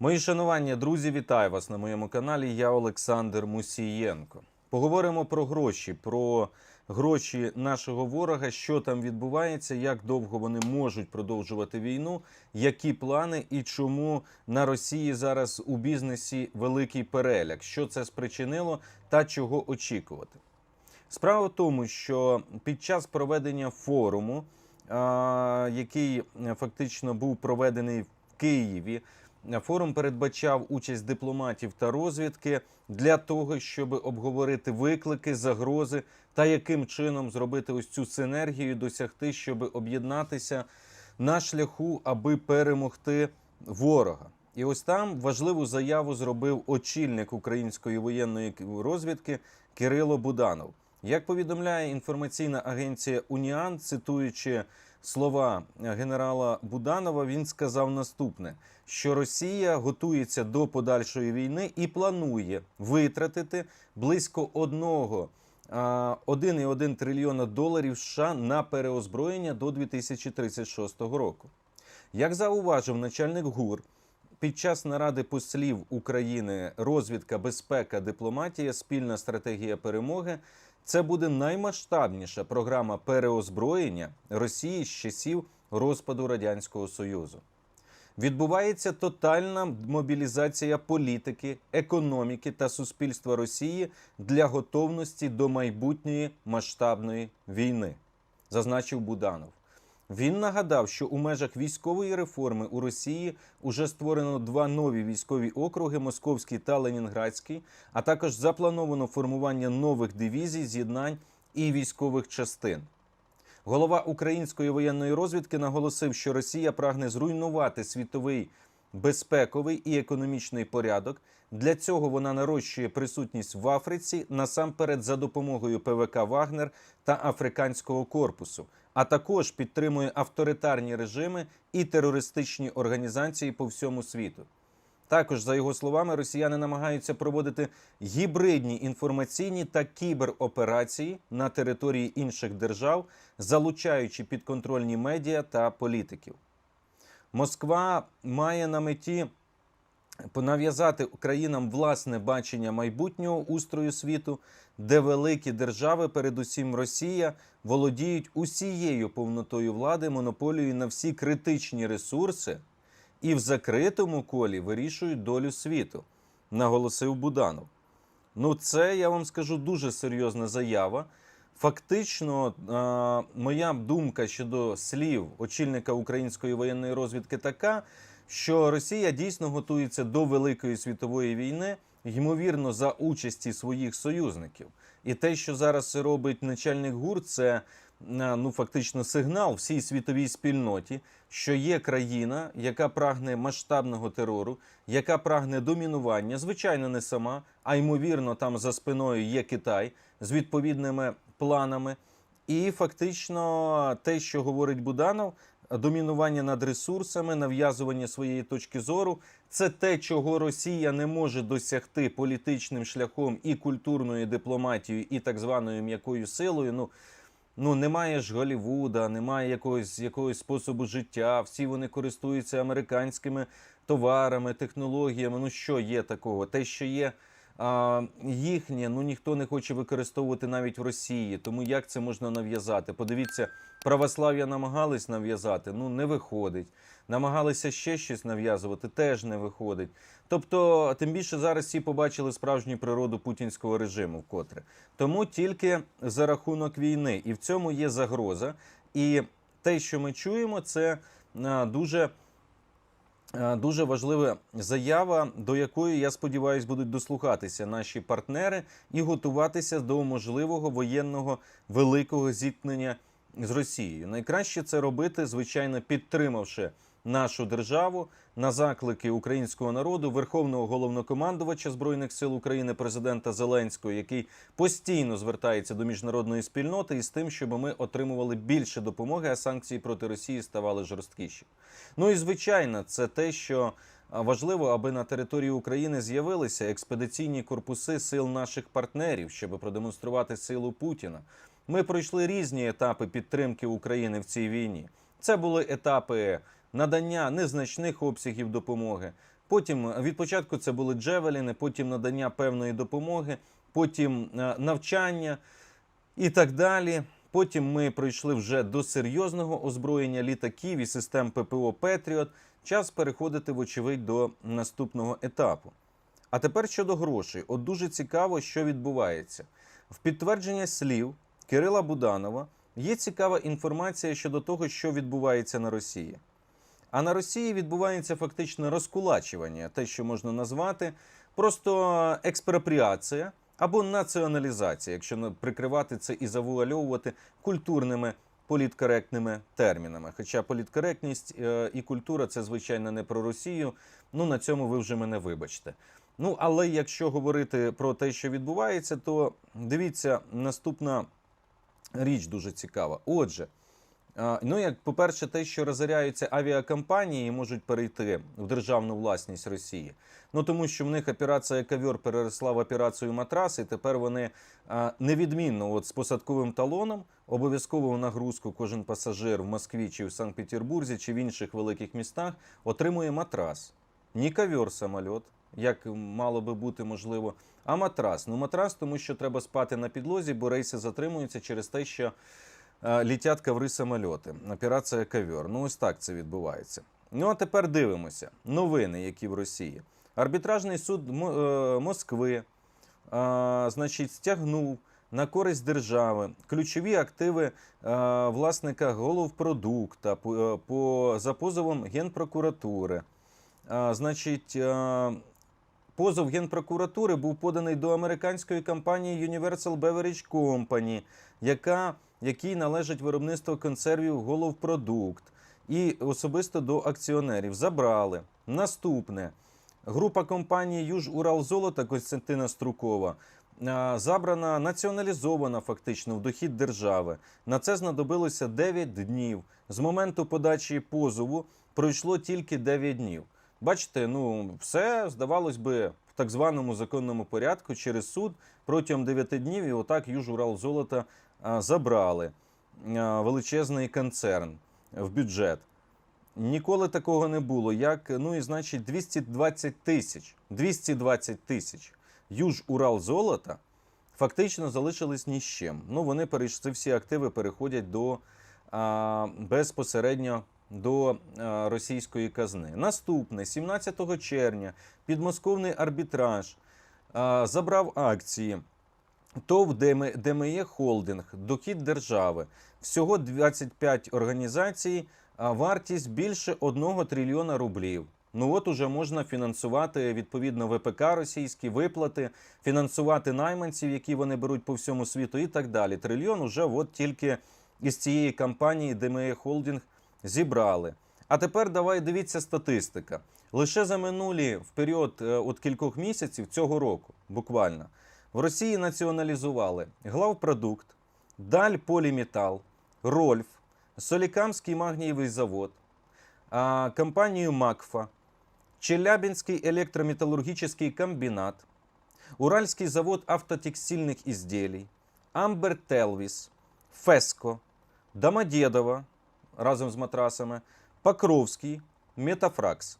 Мої шанування, друзі, вітаю вас на моєму каналі. Я Олександр Мусієнко. Поговоримо про гроші, про гроші нашого ворога, що там відбувається, як довго вони можуть продовжувати війну, які плани і чому на Росії зараз у бізнесі великий переляк, що це спричинило та чого очікувати. Справа в тому, що під час проведення форуму, який е, фактично був проведений в Києві, форум передбачав участь дипломатів та розвідки для того, щоб обговорити виклики, загрози та яким чином зробити ось цю синергію, досягти, щоб об'єднатися на шляху, аби перемогти ворога. І ось там важливу заяву зробив очільник української воєнної розвідки Кирило Буданов. Як повідомляє інформаційна агенція Уніан, цитуючи слова генерала Буданова, він сказав наступне: що Росія готується до подальшої війни і планує витратити близько одного. 1,1 трильйона доларів США на переозброєння до 2036 року. Як зауважив начальник ГУР, під час наради послів України розвідка, безпека, дипломатія, спільна стратегія перемоги це буде наймасштабніша програма переозброєння Росії з часів розпаду Радянського Союзу. Відбувається тотальна мобілізація політики, економіки та суспільства Росії для готовності до майбутньої масштабної війни, зазначив Буданов. Він нагадав, що у межах військової реформи у Росії уже створено два нові військові округи Московський та Ленінградський, а також заплановано формування нових дивізій, з'єднань і військових частин. Голова української воєнної розвідки наголосив, що Росія прагне зруйнувати світовий безпековий і економічний порядок. Для цього вона нарощує присутність в Африці насамперед за допомогою ПВК Вагнер та Африканського корпусу, а також підтримує авторитарні режими і терористичні організації по всьому світу. Також, за його словами, росіяни намагаються проводити гібридні інформаційні та кібероперації на території інших держав, залучаючи підконтрольні медіа та політиків. Москва має на меті нав'язати країнам власне бачення майбутнього устрою світу, де великі держави, передусім Росія, володіють усією повнотою влади, монополією на всі критичні ресурси і в закритому колі вирішують долю світу, наголосив Буданов. Ну, це я вам скажу дуже серйозна заява. Фактично, е, моя думка щодо слів очільника української воєнної розвідки така, що Росія дійсно готується до великої світової війни, ймовірно, за участі своїх союзників. І те, що зараз робить начальник ГУР, це е, ну фактично сигнал всій світовій спільноті, що є країна, яка прагне масштабного терору, яка прагне домінування, звичайно, не сама, а ймовірно, там за спиною є Китай з відповідними планами. І фактично те, що говорить Буданов, домінування над ресурсами, нав'язування своєї точки зору, це те, чого Росія не може досягти політичним шляхом і культурною дипломатією, і так званою м'якою силою. Ну ну немає ж Голівуда, немає якогось якогось способу життя. Всі вони користуються американськими товарами, технологіями. Ну що є такого? Те, що є. Їхнє ну ніхто не хоче використовувати навіть в Росії. Тому як це можна нав'язати? Подивіться, православ'я намагались нав'язати, ну не виходить. Намагалися ще щось нав'язувати, теж не виходить. Тобто, тим більше зараз всі побачили справжню природу путінського режиму вкотре. Тому тільки за рахунок війни, і в цьому є загроза. І те, що ми чуємо, це дуже. Е, Дуже важлива заява, до якої я сподіваюся, будуть дослухатися наші партнери і готуватися до можливого воєнного великого зіткнення з Росією. Найкраще це робити, звичайно, підтримавши нашу державу на заклики українського народу, верховного головнокомандувача збройних сил України, президента Зеленського, який постійно звертається до міжнародної спільноти із тим, щоб ми отримували більше допомоги, а санкції проти Росії ставали жорсткіші. Ну і звичайно, це те, що важливо, аби на території України з'явилися експедиційні корпуси сил наших партнерів, щоб продемонструвати силу Путіна. Ми пройшли різні етапи підтримки України в цій війні. Це були етапи надання незначних обсягів допомоги. Потім е, від початку це були джевеліни, потім надання певної допомоги, потім е, навчання і так далі. Потім ми прийшли вже до серйозного озброєння літаків і систем ППО Петріот. Час переходити, вочевидь, до наступного етапу. А тепер щодо грошей. От дуже цікаво, що відбувається. В підтвердження слів Кирила Буданова є цікава інформація щодо того, що відбувається на Росії. А на Росії відбувається фактично розкулачування, те, що можна назвати просто експропріація або націоналізація, якщо на- прикривати це і завуальовувати культурними політкоректними термінами. Хоча політкоректність е, і культура це звичайно не про Росію. Ну на цьому ви вже мене вибачте. Ну але якщо говорити про те, що відбувається, то дивіться, наступна річ дуже цікава. Отже, Ну, як по-перше, те, що розоряються авіакомпанії, можуть перейти в державну власність Росії. Ну тому що в них операція Ковер переросла в операцію Матрас, і тепер вони невідмінно, от з посадковим талоном, обов'язкову нагрузку кожен пасажир в Москві чи в Санкт-Петербурзі чи в інших великих містах отримує матрас. Не ковер самоліт, як мало би бути можливо, а матрас. Ну, матрас, тому що треба спати на підлозі, бо рейси затримуються через те, що літять коври самольоти. Операція ковер. Ну, ось так це відбувається. Ну а тепер дивимося. Новини, які в Росії. Арбітражний суд е, Москви е, значить, стягнув на користь держави ключові активи е, власника головпродукта по, е, за позовом Генпрокуратури. Е, значить, е, позов Генпрокуратури був поданий до американської компанії Universal Beverage Company, яка, якій належить виробництво консервів головпродукт, і особисто до акціонерів. Забрали. Наступне. Група компанії Юж Урал Золота Костянтина Струкова забрана, націоналізована фактично в дохід держави. На це знадобилося 9 днів. З моменту подачі позову пройшло тільки 9 днів. Бачите, ну все здавалось би в так званому законному порядку через суд протягом 9 днів, і отак Юж Урал Золота забрали величезний концерн в бюджет. Ніколи такого не було. Як ну і значить 220 тисяч. 220 тисяч. Юж Урал золота фактично залишились ні з чим. Ну вони перейшли всі активи, переходять до а, безпосередньо до російської казни. Наступне, 17 червня, підмосковний арбітраж забрав акції. ТОВ ДМ- ДМЕ Холдинг, дохід держави. Всього 25 організацій, вартість більше 1 трильйона рублів. Ну от уже можна фінансувати відповідно ВПК російські виплати, фінансувати найманців, які вони беруть по всьому світу, і так далі. Трильйон уже от тільки із цієї компанії ДМЕ Холдинг зібрали. А тепер давай дивіться статистика. Лише за минулі в період е, от кількох місяців цього року, буквально, в Росії націоналізували главпродукт, Даль Поліметал, Рольф, Солікамський магнієвий завод, компанію Макфа, Челябинський електрометалургічний комбінат, Уральський завод автотекстильних ізделій, Амбер Телвіс, Феско, Домодєдова разом з матрасами, Покровський, Метафракс.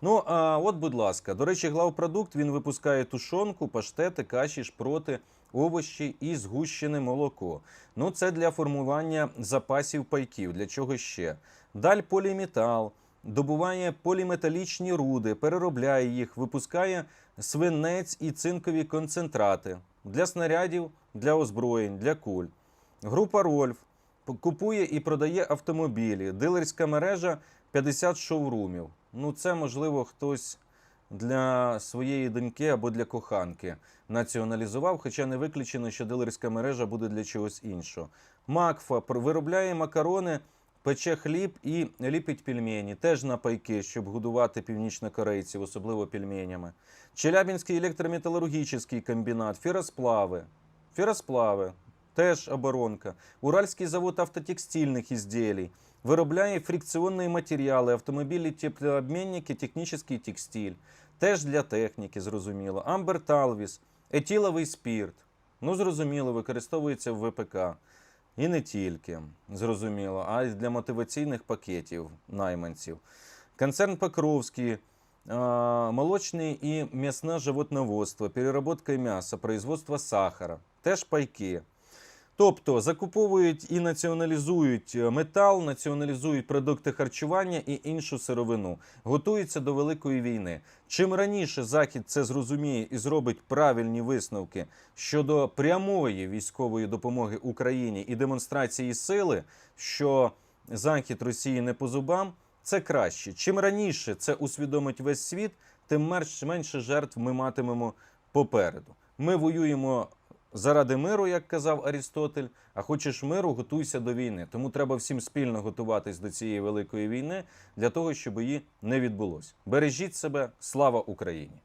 Ну, а от, будь ласка, до речі, главпродукт він випускає тушонку, паштети, каші, шпроти, овочі і згущене молоко. Ну, це для формування запасів пайків. Для чого ще? Даль поліметал, добуває поліметалічні руди, переробляє їх, випускає свинець і цинкові концентрати для снарядів, для озброєнь, для куль. Група Рольф купує і продає автомобілі. Дилерська мережа 50 шоурумів. Ну, це можливо хтось для своєї доньки або для коханки націоналізував, хоча не виключено, що дилерська мережа буде для чогось іншого. Макфа виробляє макарони, пече хліб і ліпить пельмені, теж на пайки, щоб годувати північнокорейців, особливо пельменями. Челябинський електрометалургічний комбінат, феросплави. Феросплави, теж оборонка. Уральський завод автотекстильних ізділій. Виробляє фрикціонні матеріали, автомобілі, теплообмінники, технічний текстиль. Теж для техніки, зрозуміло. Амбер Талвіс, етиловий спірт. Ну, зрозуміло, використовується в ВПК. І не тільки, зрозуміло, а й для мотиваційних пакетів найманців. Концерн Покровський молочне і м'ясне животноводство, переработка мяса, производство сахара, теж пайки. Тобто закуповують і націоналізують е, метал, націоналізують продукти харчування і іншу сировину, готуються до великої війни. Чим раніше Захід це зрозуміє і зробить правильні висновки щодо прямої військової допомоги Україні і демонстрації сили, що Захід Росії не по зубам, це краще. Чим раніше це усвідомить весь світ, тим менше жертв ми матимемо попереду. Ми воюємо заради миру, як казав Арістотель. А хочеш миру, готуйся до війни. Тому треба всім спільно готуватись до цієї великої війни для того, щоб її не відбулося. Бережіть себе, слава Україні!